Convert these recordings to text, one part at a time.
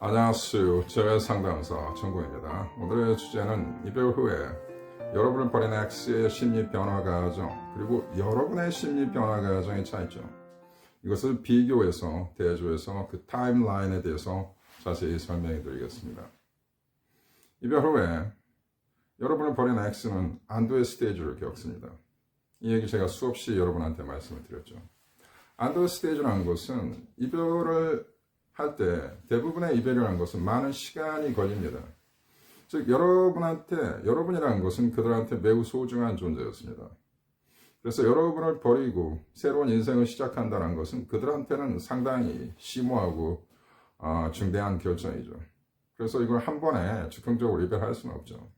안녕하세요. 제외 상담사 정국입니다. 오늘의 주제는 이별 후에 여러분을 버린 X의 심리 변화 과정 그리고 여러분의 심리 변화 과정의 차이점 이것을 비교해서 대조해서 그 타임라인에 대해서 자세히 설명해 드리겠습니다. 이별 후에 여러분을 버린 X는 안도의 스테이지를 겪습니다. 이 얘기 제가 수없이 여러분한테 말씀을 드렸죠. 안도의 스테이지라는 것은 이별을 할 때 대부분의 이별이라는 것은 많은 시간이 걸립니다. 즉 여러분한테 여러분이라는 것은 그들한테 매우 소중한 존재였습니다. 그래서 여러분을 버리고 새로운 인생을 시작한다는 것은 그들한테는 상당히 심오하고 어, 중대한 결정이죠. 그래서 이걸 한 번에 즉흥적으로 이별할 수는 없죠.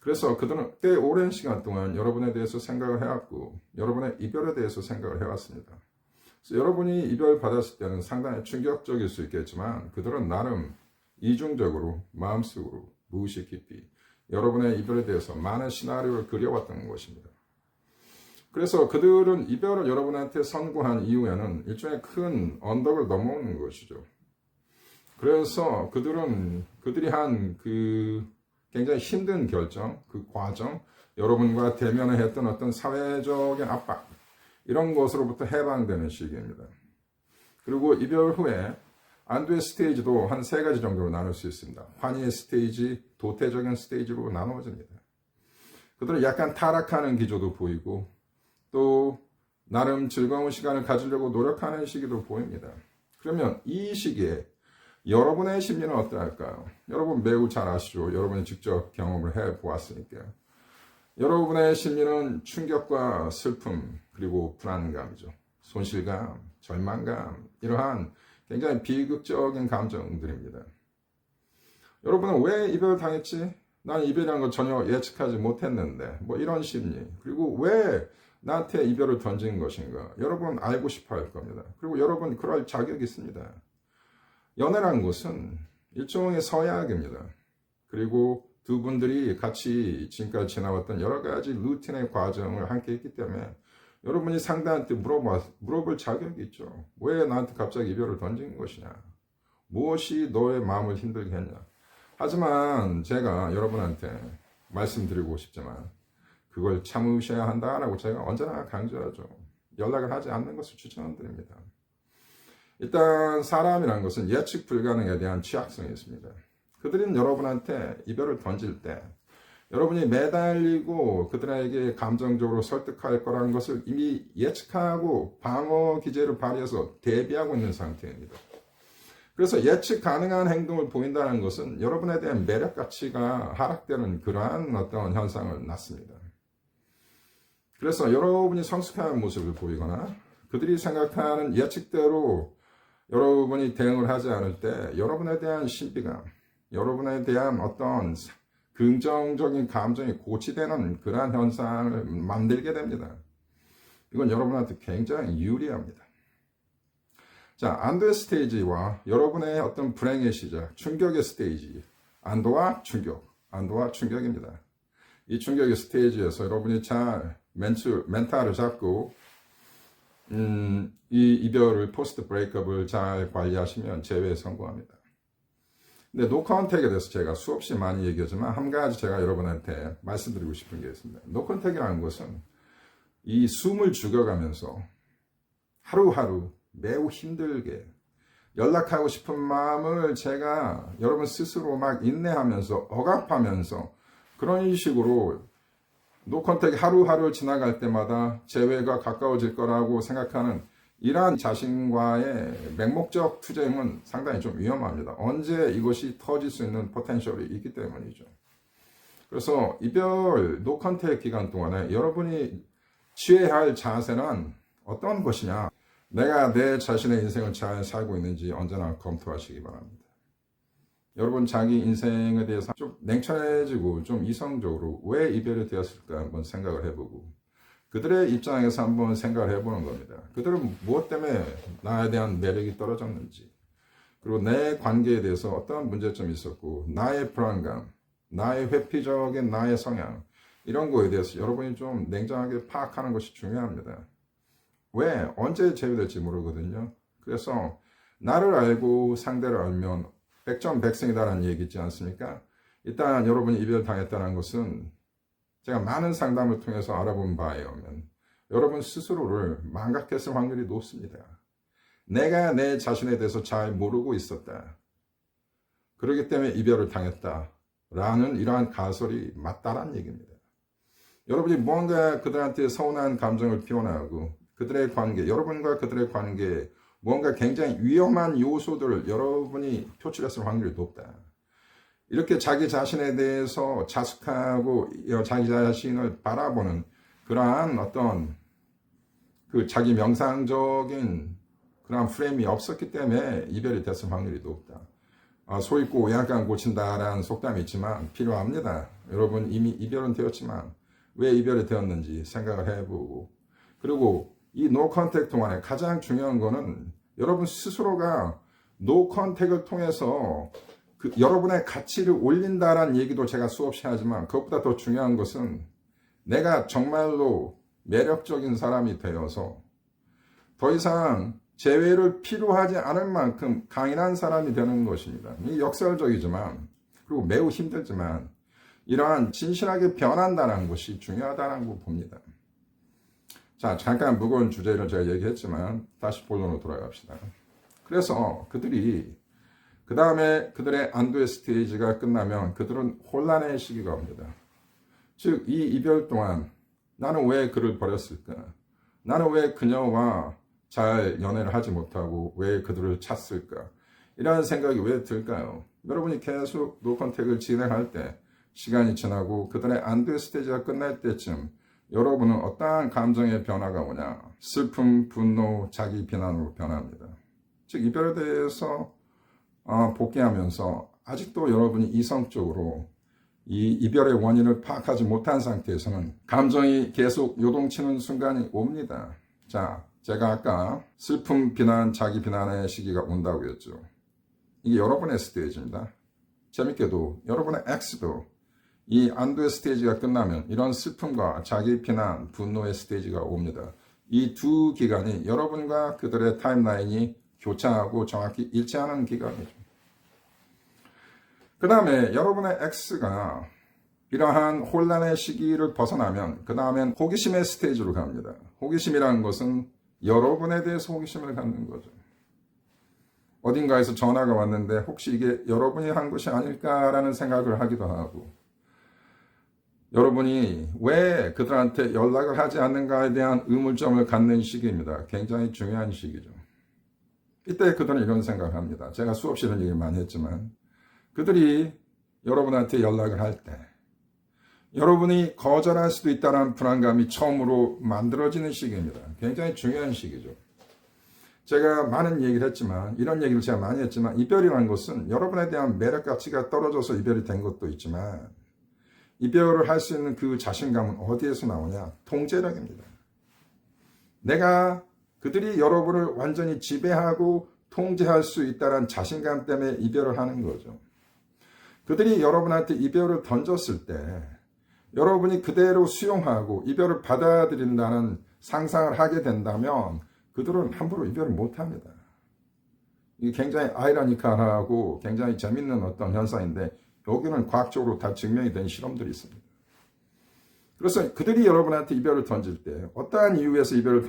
그래서 그들은 꽤 오랜 시간 동안 여러분에 대해서 생각을 해왔고 여러분의 이별에 대해서 생각을 해왔습니다. 여러분이 이별 받았을 때는 상당히 충격적일 수 있겠지만 그들은 나름 이중적으로 마음속으로 무의식 깊이 여러분의 이별에 대해서 많은 시나리오를 그려왔던 것입니다. 그래서 그들은 이별을 여러분한테 선고한 이후에는 일종의 큰 언덕을 넘어오는 것이죠. 그래서 그들은 그들이 한 그 굉장히 힘든 결정, 그 과정, 여러분과 대면을 했던 어떤 사회적인 압박, 이런 것으로부터 해방되는 시기입니다. 그리고 이별 후에 안도의 스테이지도 한 세 가지 정도로 나눌 수 있습니다. 환희의 스테이지, 도태적인 스테이지로 나누어집니다. 그들은 약간 타락하는 기조도 보이고 또 나름 즐거운 시간을 가지려고 노력하는 시기도 보입니다. 그러면 이 시기에 여러분의 심리는 어떠할까요? 여러분 매우 잘 아시죠? 여러분이 직접 경험을 해 보았으니까요. 여러분의 심리는 충격과 슬픔, 그리고 불안감이죠. 손실감, 절망감, 이러한 굉장히 비극적인 감정들입니다. 여러분은 왜 이별을 당했지? 난 이별이라는 걸 전혀 예측하지 못했는데, 뭐 이런 심리. 그리고 왜 나한테 이별을 던진 것인가? 여러분 알고 싶어 할 겁니다. 그리고 여러분 그럴 자격이 있습니다. 연애라는 것은 일종의 서약입니다. 그리고 두 분들이 같이 지금까지 지나왔던 여러 가지 루틴의 과정을 함께 했기 때문에 여러분이 상대한테 물어봐, 물어볼 자격이 있죠. 왜 나한테 갑자기 이별을 던진 것이냐? 무엇이 너의 마음을 힘들게 했냐? 하지만 제가 여러분한테 말씀드리고 싶지만 그걸 참으셔야 한다라고 제가 언제나 강조하죠. 연락을 하지 않는 것을 추천드립니다. 일단 사람이라는 것은 예측 불가능에 대한 취약성이 있습니다. 그들은 여러분한테 이별을 던질 때 여러분이 매달리고 그들에게 감정적으로 설득할 거라는 것을 이미 예측하고 방어 기제를 발휘해서 대비하고 있는 상태입니다. 그래서 예측 가능한 행동을 보인다는 것은 여러분에 대한 매력 가치가 하락되는 그러한 어떤 현상을 낳습니다. 그래서 여러분이 성숙한 모습을 보이거나 그들이 생각하는 예측대로 여러분이 대응을 하지 않을 때 여러분에 대한 신비감, 여러분에 대한 어떤 긍정적인 감정이 고치되는 그러한 현상을 만들게 됩니다. 이건 여러분한테 굉장히 유리합니다. 자, 안도의 스테이지와 여러분의 어떤 불행의 시작, 충격의 스테이지, 안도와 충격, 안도와 충격입니다. 이 충격의 스테이지에서 여러분이 잘 멘트, 멘탈을 잡고, 음, 이 이별을, 포스트 브레이크업을 잘 관리하시면 재회에 성공합니다. 근데 노컨택에 대해서 제가 수없이 많이 얘기하지만 한 가지 제가 여러분한테 말씀드리고 싶은 게 있습니다. 노컨택이라는 것은 이 숨을 죽여가면서 하루하루 매우 힘들게 연락하고 싶은 마음을 제가 여러분 스스로 막 인내하면서 억압하면서 그런 식으로 노컨택이 하루하루 지나갈 때마다 재회가 가까워질 거라고 생각하는 이러한 자신과의 맹목적 투쟁은 상당히 좀 위험합니다. 언제 이것이 터질 수 있는 포텐셜이 있기 때문이죠. 그래서 이별 노컨택 기간 동안에 여러분이 취해야 할 자세는 어떤 것이냐? 내가 내 자신의 인생을 잘 살고 있는지 언제나 검토하시기 바랍니다. 여러분 자기 인생에 대해서 좀 냉철해지고 좀 이성적으로 왜 이별이 되었을까 한번 생각을 해보고 그들의 입장에서 한번 생각을 해보는 겁니다. 그들은 무엇 때문에 나에 대한 매력이 떨어졌는지, 그리고 내 관계에 대해서 어떠한 문제점이 있었고, 나의 불안감, 나의 회피적인 나의 성향, 이런 거에 대해서 여러분이 좀 냉정하게 파악하는 것이 중요합니다. 왜? 언제 제외될지 모르거든요. 그래서 나를 알고 상대를 알면 백전백승이다라는 얘기 있지 않습니까? 일단 여러분이 이별 당했다는 것은 제가 많은 상담을 통해서 알아본 바에 의하면 여러분 스스로를 망각했을 확률이 높습니다. 내가 내 자신에 대해서 잘 모르고 있었다. 그렇기 때문에 이별을 당했다. 라는 이러한 가설이 맞다란 얘기입니다. 여러분이 뭔가 그들한테 서운한 감정을 표현하고 그들의 관계, 여러분과 그들의 관계에 뭔가 굉장히 위험한 요소들을 여러분이 표출했을 확률이 높다. 이렇게 자기 자신에 대해서 자숙하고 자기 자신을 바라보는 그러한 어떤 그 자기 명상적인 그런 프레임이 없었기 때문에 이별이 됐을 확률이 높다. 아, 소 있고 약간 고친다라는 속담이 있지만 필요합니다. 여러분 이미 이별은 되었지만 왜 이별이 되었는지 생각을 해보고 그리고 이 노 컨택 동안에 가장 중요한 거는 여러분 스스로가 노 컨택을 통해서 그 여러분의 가치를 올린다라는 얘기도 제가 수없이 하지만 그것보다 더 중요한 것은 내가 정말로 매력적인 사람이 되어서 더 이상 재회를 필요하지 않을 만큼 강인한 사람이 되는 것입니다. 이 역설적이지만 그리고 매우 힘들지만 이러한 진실하게 변한다는 것이 중요하다는 거 봅니다. 자, 잠깐 무거운 주제를 제가 얘기했지만 다시 본론으로 돌아갑시다. 그래서 그들이 그 다음에 그들의 안도의 스테이지가 끝나면 그들은 혼란의 시기가 옵니다. 즉, 이 이별 동안 나는 왜 그를 버렸을까? 나는 왜 그녀와 잘 연애를 하지 못하고 왜 그들을 찾을까? 이러한 생각이 왜 들까요? 여러분이 계속 노컨택을 진행할 때 시간이 지나고 그들의 안도의 스테이지가 끝날 때쯤 여러분은 어떠한 감정의 변화가 오냐? 슬픔, 분노, 자기 비난으로 변합니다. 즉 이별에 대해서 어, 복귀하면서 아직도 여러분이 이성적으로 이 이별의 원인을 파악하지 못한 상태에서는 감정이 계속 요동치는 순간이 옵니다. 자, 제가 아까 슬픔, 비난, 자기 비난의 시기가 온다고 했죠. 이게 여러분의 스테이지입니다. 재밌게도 여러분의 X도 이 안도의 스테이지가 끝나면 이런 슬픔과 자기 비난, 분노의 스테이지가 옵니다. 이 두 기간이 여러분과 그들의 타임라인이 교차하고 정확히 일치하는 기간이죠. 그 다음에 여러분의 X가 이러한 혼란의 시기를 벗어나면 그 다음엔 호기심의 스테이지로 갑니다. 호기심이라는 것은 여러분에 대해서 호기심을 갖는 거죠. 어딘가에서 전화가 왔는데 혹시 이게 여러분이 한 것이 아닐까라는 생각을 하기도 하고 여러분이 왜 그들한테 연락을 하지 않는가에 대한 의문점을 갖는 시기입니다. 굉장히 중요한 시기죠. 이때 그들은 이런 생각을 합니다. 제가 수없이 이런 얘기를 많이 했지만 그들이 여러분한테 연락을 할 때 여러분이 거절할 수도 있다는 불안감이 처음으로 만들어지는 시기입니다. 굉장히 중요한 시기죠. 제가 많은 얘기를 했지만 이런 얘기를 제가 많이 했지만 이별이라는 것은 여러분에 대한 매력 가치가 떨어져서 이별이 된 것도 있지만 이별을 할 수 있는 그 자신감은 어디에서 나오냐? 통제력입니다. 내가 그들이 여러분을 완전히 지배하고 통제할 수 있다는 자신감 때문에 이별을 하는 거죠. 그들이 여러분한테 이별을 던졌을 때 여러분이 그대로 수용하고 이별을 받아들인다는 상상을 하게 된다면 그들은 함부로 이별을 못 합니다. 이게 굉장히 아이러니컬하고 굉장히 재밌는 어떤 현상인데 여기는 과학적으로 다 증명이 된 실험들이 있습니다. 그래서 그들이 여러분한테 이별을 던질 때 어떠한 이유에서 이별을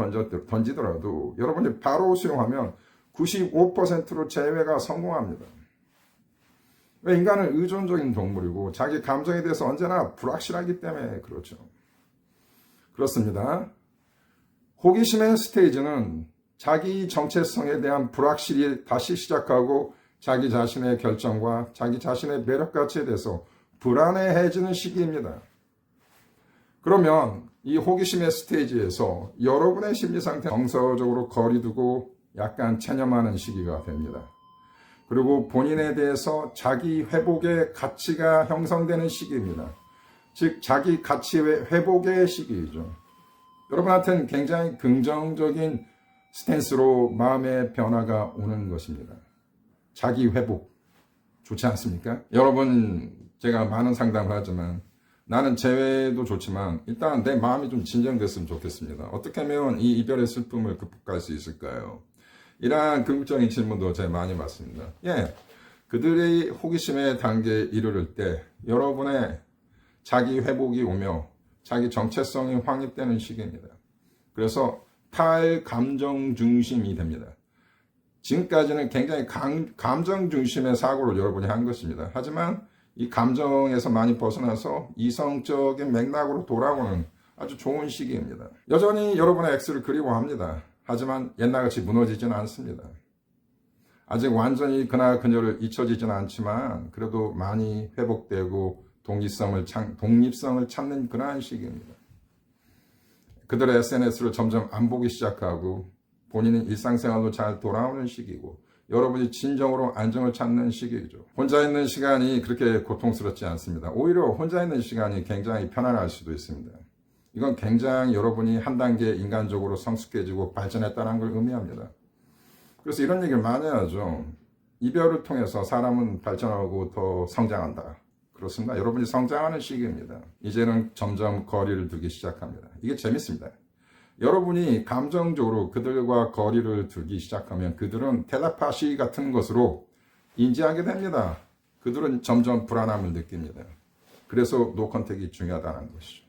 던지더라도 여러분이 바로 수용하면 95%로 재회가 성공합니다. 왜 인간은 의존적인 동물이고 자기 감정에 대해서 언제나 불확실하기 때문에 그렇죠. 그렇습니다. 호기심의 스테이지는 자기 정체성에 대한 불확실이 다시 시작하고 자기 자신의 결정과 자기 자신의 매력 가치에 대해서 불안해해지는 시기입니다. 그러면 이 호기심의 스테이지에서 여러분의 심리 상태 정서적으로 거리두고 약간 체념하는 시기가 됩니다. 그리고 본인에 대해서 자기 회복의 가치가 형성되는 시기입니다. 즉, 자기 가치의 회복의 시기이죠. 여러분한테는 굉장히 긍정적인 스탠스로 마음의 변화가 오는 것입니다. 자기 회복. 좋지 않습니까? 여러분, 제가 많은 상담을 하지만 나는 재회도 좋지만 일단 내 마음이 좀 진정됐으면 좋겠습니다. 어떻게 하면 이 이별의 슬픔을 극복할 수 있을까요? 이러한 궁극적인 질문도 제가 많이 받습니다. 예. 그들의 호기심의 단계에 이르를 때 여러분의 자기 회복이 오며 자기 정체성이 확립되는 시기입니다. 그래서 탈 감정 중심이 됩니다. 지금까지는 굉장히 감, 감정 중심의 사고를 여러분이 한 것입니다. 하지만 이 감정에서 많이 벗어나서 이성적인 맥락으로 돌아오는 아주 좋은 시기입니다. 여전히 여러분의 X를 그리워합니다. 하지만 옛날같이 무너지지는 않습니다. 아직 완전히 그나 그녀를 잊혀지지는 않지만 그래도 많이 회복되고 독립성을, 찾, 독립성을 찾는 그러한 시기입니다. 그들의 SNS를 점점 안 보기 시작하고 본인은 일상생활로 잘 돌아오는 시기고 여러분이 진정으로 안정을 찾는 시기죠. 혼자 있는 시간이 그렇게 고통스럽지 않습니다. 오히려 혼자 있는 시간이 굉장히 편안할 수도 있습니다. 이건 굉장히 여러분이 한 단계 인간적으로 성숙해지고 발전했다는 걸 의미합니다. 그래서 이런 얘기를 많이 하죠. 이별을 통해서 사람은 발전하고 더 성장한다. 그렇습니다. 여러분이 성장하는 시기입니다. 이제는 점점 거리를 두기 시작합니다. 이게 재밌습니다. 여러분이 감정적으로 그들과 거리를 두기 시작하면 그들은 텔레파시 같은 것으로 인지하게 됩니다. 그들은 점점 불안함을 느낍니다. 그래서 노컨택이 중요하다는 것이죠.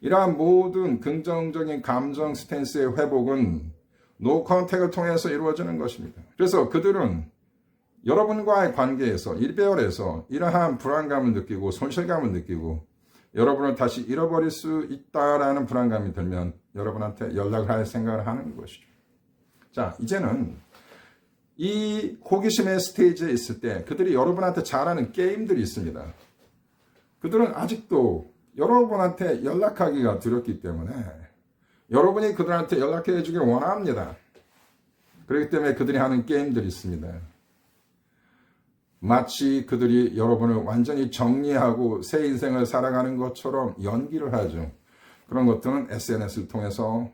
이러한 모든 긍정적인 감정 스탠스의 회복은 노컨택을 통해서 이루어지는 것입니다. 그래서 그들은 여러분과의 관계에서 일배열에서 이러한 불안감을 느끼고 손실감을 느끼고 여러분을 다시 잃어버릴 수 있다라는 불안감이 들면 여러분한테 연락을 할 생각을 하는 것이죠. 자, 이제는 이 호기심의 스테이지에 있을 때 그들이 여러분한테 잘하는 게임들이 있습니다. 그들은 아직도 여러분한테 연락하기가 두렵기 때문에 여러분이 그들한테 연락해 주길 원합니다. 그렇기 때문에 그들이 하는 게임들이 있습니다. 마치 그들이 여러분을 완전히 정리하고 새 인생을 살아가는 것처럼 연기를 하죠. 그런 것들은 SNS를 통해서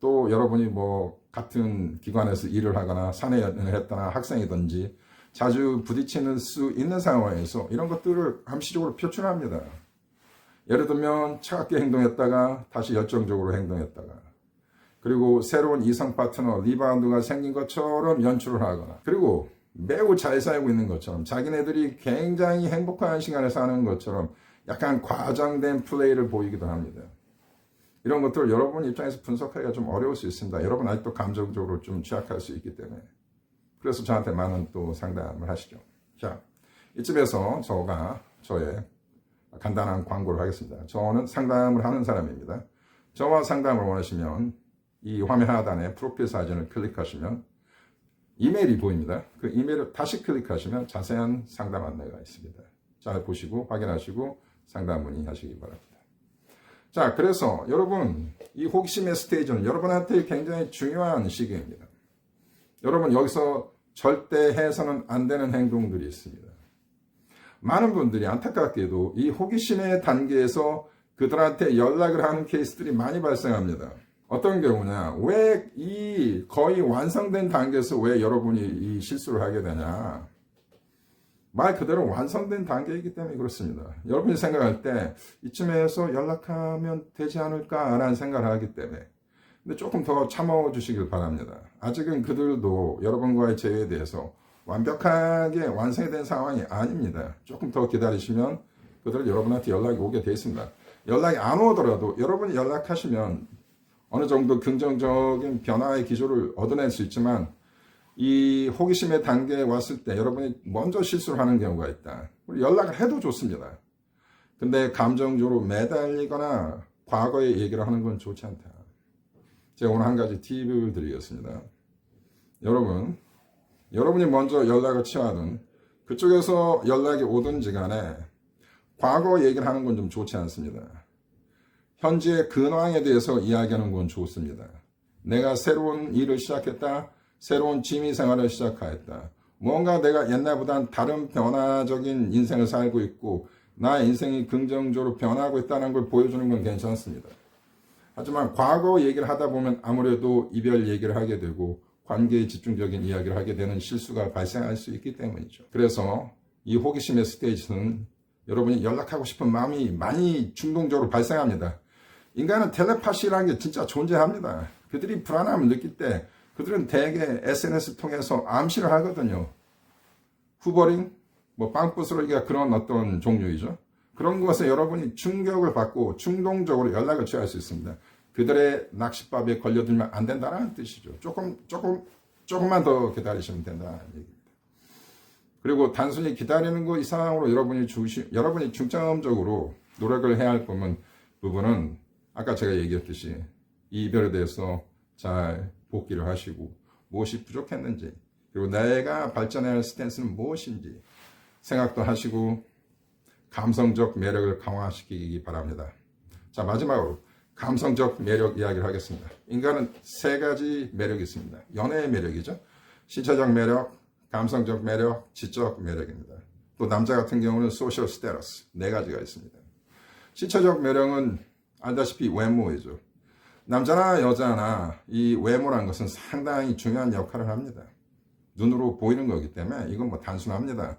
또 여러분이 뭐 같은 기관에서 일을 하거나 사내 연을 했거나 학생이든지 자주 부딪히는 수 있는 상황에서 이런 것들을 함시적으로 표출합니다. 예를 들면 차갑게 행동했다가 다시 열정적으로 행동했다가 그리고 새로운 이성 파트너 리바운드가 생긴 것처럼 연출을 하거나 그리고 매우 잘 살고 있는 것처럼 자기네들이 굉장히 행복한 시간을 사는 것처럼 약간 과장된 플레이를 보이기도 합니다. 이런 것들을 여러분 입장에서 분석하기가 좀 어려울 수 있습니다. 여러분 아직도 감정적으로 좀 취약할 수 있기 때문에. 그래서 저한테 많은 또 상담을 하시죠. 자, 이쯤에서 저가 저의 간단한 광고를 하겠습니다. 저는 상담을 하는 사람입니다. 저와 상담을 원하시면 이 화면 하단에 프로필 사진을 클릭하시면 이메일이 보입니다. 그 이메일을 다시 클릭하시면 자세한 상담 안내가 있습니다. 잘 보시고 확인하시고 상담 문의하시기 바랍니다. 자, 그래서 여러분 이 호기심의 스테이지는 여러분한테 굉장히 중요한 시기입니다. 여러분 여기서 절대 해서는 안 되는 행동들이 있습니다. 많은 분들이 안타깝게도 이 호기심의 단계에서 그들한테 연락을 하는 케이스들이 많이 발생합니다. 어떤 경우냐, 왜 이 거의 완성된 단계에서 왜 여러분이 이 실수를 하게 되냐. 말 그대로 완성된 단계이기 때문에 그렇습니다. 여러분이 생각할 때 이쯤에서 연락하면 되지 않을까라는 생각을 하기 때문에. 근데 조금 더 참아 주시길 바랍니다. 아직은 그들도 여러분과의 재회에 대해서 완벽하게 완성이 된 상황이 아닙니다. 조금 더 기다리시면 그들은 여러분한테 연락이 오게 되어 있습니다. 연락이 안 오더라도 여러분이 연락하시면 어느 정도 긍정적인 변화의 기조를 얻어낼 수 있지만 이 호기심의 단계에 왔을 때 여러분이 먼저 실수를 하는 경우가 있다. 연락을 해도 좋습니다. 근데 감정적으로 매달리거나 과거의 얘기를 하는 건 좋지 않다. 제가 오늘 한 가지 팁을 드리겠습니다. 여러분, 여러분이 먼저 연락을 취하든 그쪽에서 연락이 오든지 간에 과거 얘기를 하는 건 좀 좋지 않습니다. 현재 근황에 대해서 이야기하는 건 좋습니다. 내가 새로운 일을 시작했다. 새로운 취미 생활을 시작하였다. 뭔가 내가 옛날보단 다른 변화적인 인생을 살고 있고 나의 인생이 긍정적으로 변하고 있다는 걸 보여주는 건 괜찮습니다. 하지만 과거 얘기를 하다 보면 아무래도 이별 얘기를 하게 되고 관계에 집중적인 이야기를 하게 되는 실수가 발생할 수 있기 때문이죠. 그래서 이 호기심의 스테이지는 여러분이 연락하고 싶은 마음이 많이 충동적으로 발생합니다. 인간은 텔레파시라는 게 진짜 존재합니다. 그들이 불안함을 느낄 때 그들은 대개 SNS 통해서 암시를 하거든요. 후버링, 뭐 빵부스러기가 그런 어떤 종류이죠. 그런 것에 여러분이 충격을 받고 충동적으로 연락을 취할 수 있습니다. 그들의 낚싯밥에 걸려들면 안 된다는 뜻이죠. 조금 조금 조금만 더 기다리시면 된다는 얘기입니다. 그리고 단순히 기다리는 것 이상으로 여러분이 주시, 여러분이 중점적으로 노력을 해야 할 부분, 부분은 아까 제가 얘기했듯이 이 이별에 대해서 잘 복기를 하시고 무엇이 부족했는지 그리고 내가 발전해야 할 스탠스는 무엇인지 생각도 하시고 감성적 매력을 강화시키기 바랍니다. 자 마지막으로 감성적 매력 이야기를 하겠습니다. 인간은 세 가지 매력이 있습니다. 연애의 매력이죠. 신체적 매력, 감성적 매력, 지적 매력입니다. 또 남자 같은 경우는 소셜 스테러스 네 가지가 있습니다. 신체적 매력은 알다시피 외모이죠. 남자나 여자나 이 외모라는 것은 상당히 중요한 역할을 합니다. 눈으로 보이는 거기 때문에 이건 뭐 단순합니다.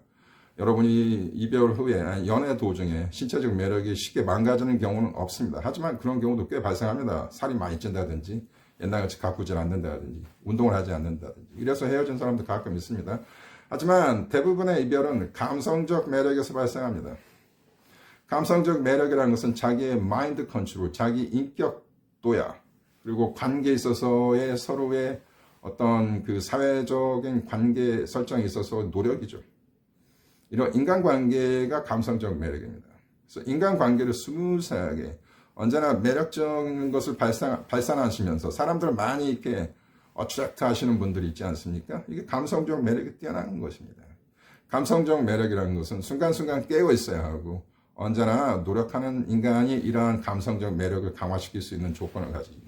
여러분이 이별 후에 연애 도중에 신체적 매력이 쉽게 망가지는 경우는 없습니다. 하지만 그런 경우도 꽤 발생합니다. 살이 많이 찐다든지 옛날같이 가꾸질 않는다든지 운동을 하지 않는다든지 이래서 헤어진 사람도 가끔 있습니다. 하지만 대부분의 이별은 감성적 매력에서 발생합니다. 감성적 매력이라는 것은 자기의 마인드 컨트롤, 자기 인격 도야 그리고 관계에 있어서의 서로의 어떤 그 사회적인 관계 설정에 있어서 노력이죠. 이런 인간관계가 감성적 매력입니다. 그래서 인간관계를 스무스하게 언제나 매력적인 것을 발산, 발산하시면서 사람들을 많이 이렇게 어트랙트 하시는 분들이 있지 않습니까? 이게 감성적 매력이 뛰어난 것입니다. 감성적 매력이라는 것은 순간순간 깨어 있어야 하고 언제나 노력하는 인간이 이러한 감성적 매력을 강화시킬 수 있는 조건을 가집니다.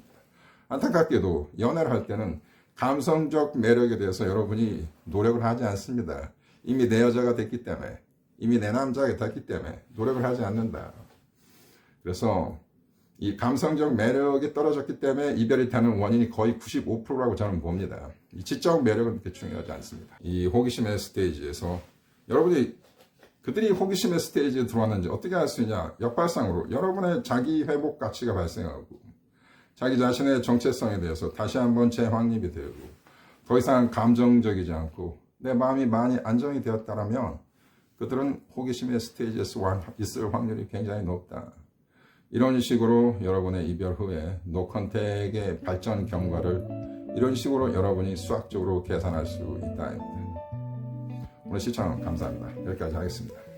안타깝게도 연애를 할 때는 감성적 매력에 대해서 여러분이 노력을 하지 않습니다. 이미 내 여자가 됐기 때문에, 이미 내 남자가 됐기 때문에 노력을 하지 않는다. 그래서 이 감성적 매력이 떨어졌기 때문에 이별이 되는 원인이 거의 95%라고 저는 봅니다. 이 지적 매력은 그렇게 중요하지 않습니다. 이 호기심의 스테이지에서 여러분이 그들이 호기심의 스테이지에 들어왔는지 어떻게 알 수 있냐? 역발상으로 여러분의 자기 회복 가치가 발생하고 자기 자신의 정체성에 대해서 다시 한번 재확립이 되고 더 이상 감정적이지 않고 내 마음이 많이 안정이 되었다면 그들은 호기심의 스테이지에서 있을 확률이 굉장히 높다. 이런 식으로 여러분의 이별 후에 노컨택의 발전 경과를 이런 식으로 여러분이 수학적으로 계산할 수 있다입니다. 오늘 시청 감사합니다. 여기까지 하겠습니다.